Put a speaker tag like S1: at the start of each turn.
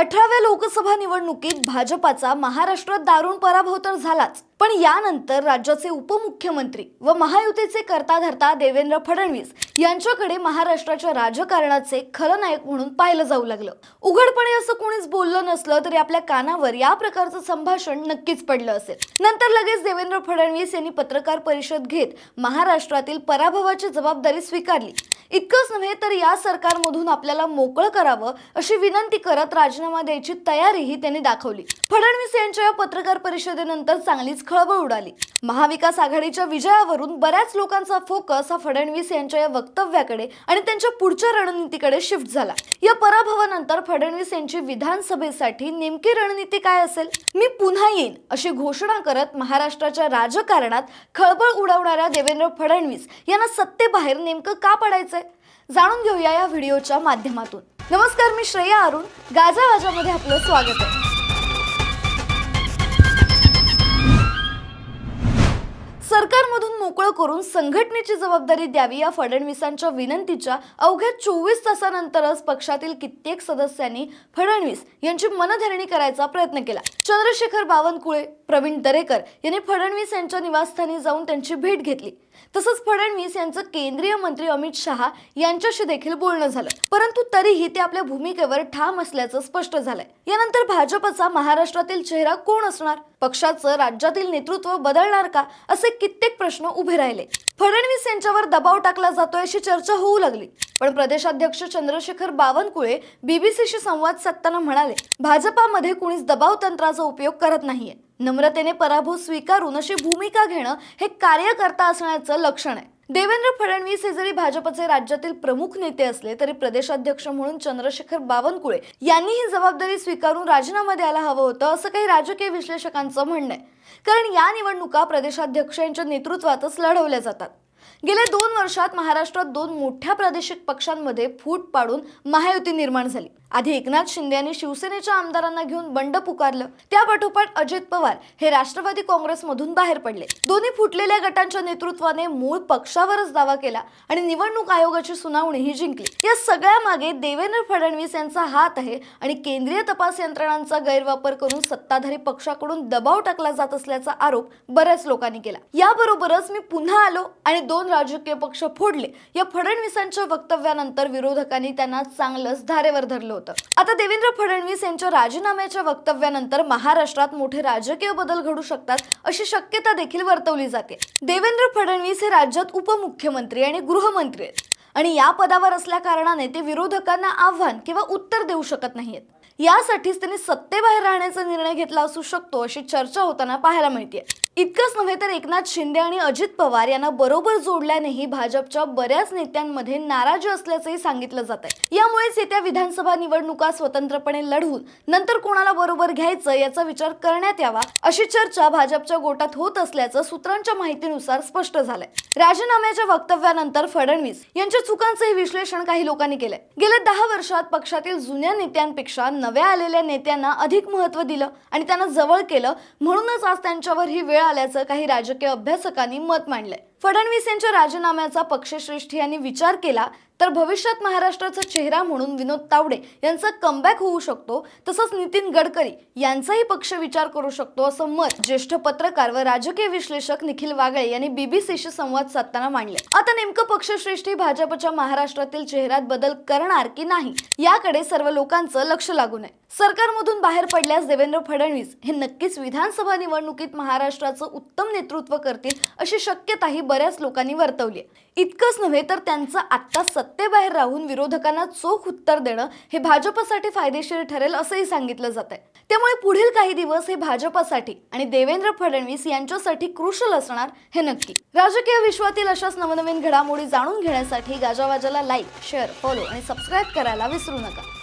S1: अठराव्या लोकसभा निवडणुकीत भाजपाचा महाराष्ट्रात दारुण पराभव तर झालाच. पण यानंतर राज्याचे उपमुख्यमंत्री व महायुतीचे करता धरता देवेंद्र फडणवीस यांच्याकडे महाराष्ट्राच्या राजकारणाचे खलनायक म्हणून पाहिलं जाऊ लागलं. उघडपणे असं कोणीच बोललं नसलं तरी आपल्या कानावर या प्रकारचं संभाषण नक्कीच पडलं असेल. नंतर लगेच देवेंद्र फडणवीस यांनी पत्रकार परिषद घेत महाराष्ट्रातील पराभवाची जबाबदारी स्वीकारली. इतकंच नव्हे तर या सरकारमधून आपल्याला मोकळं करावं अशी विनंती करत राजीनामा द्यायची तयारीही त्यांनी दाखवली. फडणवीस यांच्या या पत्रकार परिषदेनंतर चांगलीच खळबळ उडाली. महाविकास आघाडीच्या विजयावरून बऱ्याच लोकांचा फोकस हा फडणवीस यांच्या या वक्तव्याकडे आणि त्यांच्या पुढच्या रणनीतीकडे शिफ्ट झाला. या पराभवानंतर फडणवीस यांची विधानसभेसाठी नेमकी रणनीती काय असेल? मी पुन्हा येईन अशी घोषणा करत महाराष्ट्राच्या राजकारणात खळबळ उडवणाऱ्या देवेंद्र फडणवीस यांना सत्तेबाहेर नेमकं का पडायचंय? जाणून घेऊया या व्हिडिओच्या माध्यमातून. नमस्कार मी श्रेया अरुण. गाजा वाजामध्ये आपलं स्वागत आहे. सरकारमधून मोकळं करून संघटनेची जबाबदारी द्यावी या फडणवीसांच्या विनंतीच्या अवघ्या चोवीस तासानंतरच पक्षातील कित्येक सदस्यांनी फडणवीस यांची मनधरणी करायचा प्रयत्न केला. चंद्रशेखर बावनकुळे प्रवीण दरेकर यांनी फडणवीस यांच्या निवासस्थानी जाऊन त्यांची भेट घेतली. तसंच फडणवीस यांचं केंद्रीय मंत्री अमित शहा यांच्याशी देखील बोलणं झालं. परंतु तरीही ते आपल्या भूमिकेवर ठाम असल्याचं स्पष्ट झालंय. यानंतर भाजपचा महाराष्ट्रातील चेहरा कोण असणार? पक्षाचं राज्यातील नेतृत्व बदलणार का? असे कित्येक प्रश्न उभे राहिले. फडणवीस यांच्यावर दबाव टाकला जातोय अशी चर्चा होऊ लागली. पण प्रदेशाध्यक्ष चंद्रशेखर बावनकुळे बीबीसीशी संवाद साधताना म्हणाले भाजपामध्ये कुणीच दबाव तंत्राचा उपयोग करत नाहीये. नम्रतेने पराभव स्वीकारून अशी भूमिका घेणं हे कार्यकर्ता असण्याचं लक्षण आहे. देवेंद्र फडणवीस हे जरी भाजपचे राज्यातील प्रमुख नेते असले तरी प्रदेशाध्यक्ष म्हणून चंद्रशेखर बावनकुळे यांनी ही जबाबदारी स्वीकारून राजीनामा द्यायला हवं होतं असं काही राजकीय विश्लेषकांचं म्हणणं आहे. कारण या निवडणुका प्रदेशाध्यक्ष यांच्या नेतृत्वातच लढवल्या जातात. गेल्या दोन वर्षात महाराष्ट्रात दोन मोठ्या प्रादेशिक पक्षांमध्ये फूट पाडून महायुती निर्माण झाली. आधी एकनाथ शिंदे यांनी शिवसेनेच्या आमदारांना घेऊन बंड पुकारलं. त्या पाठोपाठ अजित पवार हे राष्ट्रवादी काँग्रेसमधून बाहेर पडले. दोन्ही फुटलेल्या गटांच्या नेतृत्वाने मूळ पक्षावरच दावा केला आणि निवडणूक आयोगाची सुनावणीही जिंकली. या सगळ्या मागे देवेंद्र फडणवीस यांचा हात आहे आणि केंद्रीय तपास यंत्रणांचा गैरवापर करून सत्ताधारी पक्षाकडून दबाव टाकला जात असल्याचा आरोप बऱ्याच लोकांनी केला. याबरोबरच मी पुन्हा आलो आणि दोन राजकीय पक्ष फोडले. या फडणवीसांच्या वक्तव्यानंतर विरोधकांनी त्यांना चांगलंच धारेवर धरलं होतं. आता देवेंद्र फडणवीस यांच्या राजीनाम्याच्या वक्तव्यानंतर महाराष्ट्रात मोठे राजकीय बदल घडू शकतात अशी शक्यता देखील वर्तवली जाते. देवेंद्र फडणवीस हे राज्यात उपमुख्यमंत्री आणि गृहमंत्री आहेत. आणि या पदावर असल्या कारणाने ते विरोधकांना आव्हान किंवा उत्तर देऊ शकत नाहीत यासाठीच त्यांनी सत्तेबाहेर राहण्याचा निर्णय घेतला असू शकतो अशी चर्चा होताना पाहायला मिळते इतकंच नव्हे तर एकनाथ शिंदे आणि अजित पवार यांना बरोबर जोडल्यानेही भाजपच्या बऱ्याच नेत्यांमध्ये नाराजी असल्याचंही सांगितलं जात आहे यामुळेच येत्या विधानसभा निवडणुका स्वतंत्रपणे लढवून नंतर कोणाला बरोबर घ्यायचं याचा विचार करण्यात यावा अशी चर्चा भाजपच्या गोटात होत असल्याचं सूत्रांच्या माहितीनुसार स्पष्ट झालंय. राजीनाम्याच्या वक्तव्यानंतर फडणवीस यांच्या चुकांचंही विश्लेषण काही लोकांनी केलंय. गेल्या दहा वर्षात पक्षातील जुन्या नेत्यांपेक्षा नव्या आलेल्या नेत्यांना अधिक महत्त्व दिलं आणि त्यांना जवळ केलं म्हणूनच आज त्यांच्यावर ही वेळ आल्याचं काही राजकीय अभ्यासकांनी मत मांडलंय. फडणवीस यांच्या राजीनाम्याचा पक्षश्रेष्ठी यांनी विचार केला तर भविष्यात महाराष्ट्राचा चेहरा म्हणून विनोद तावडे यांचा कमबॅक होऊ शकतो तसंच नितीन गडकरी यांचाही पक्ष विचार करू शकतो असं मत ज्येष्ठ पत्रकार व राजकीय विश्लेषक निखिल वागळे यांनी बीबीसीशी संवाद साधताना मांडले. आता नेमकं पक्षश्रेष्ठी भाजपच्या महाराष्ट्रातील चेहऱ्यात बदल करणार की नाही याकडे सर्व लोकांचं लक्ष लागू नये सरकारमधून बाहेर पडल्यास देवेंद्र फडणवीस हे नक्कीच विधानसभा निवडणुकीत महाराष्ट्राचं उत्तम नेतृत्व करतील अशी शक्यताही बऱ्याच लोकांनी वर्तवली आहे इतकंच नव्हे तर त्यांचं आत्ता सत्तेबाहेर राहून विरोधकांना चोख उत्तर देणं हे भाजपसाठी फायदेशीर ठरेल असंही सांगितलं जात आहे त्यामुळे पुढील काही दिवस हे भाजपसाठी आणि देवेंद्र फडणवीस यांच्यासाठी क्रुशल असणार हे नक्की. राजकीय विश्वातील अशाच नवनवीन घडामोडी जाणून घेण्यासाठी गाजावाजाला लाईक शेअर फॉलो आणि सबस्क्राईब करायला विसरू नका.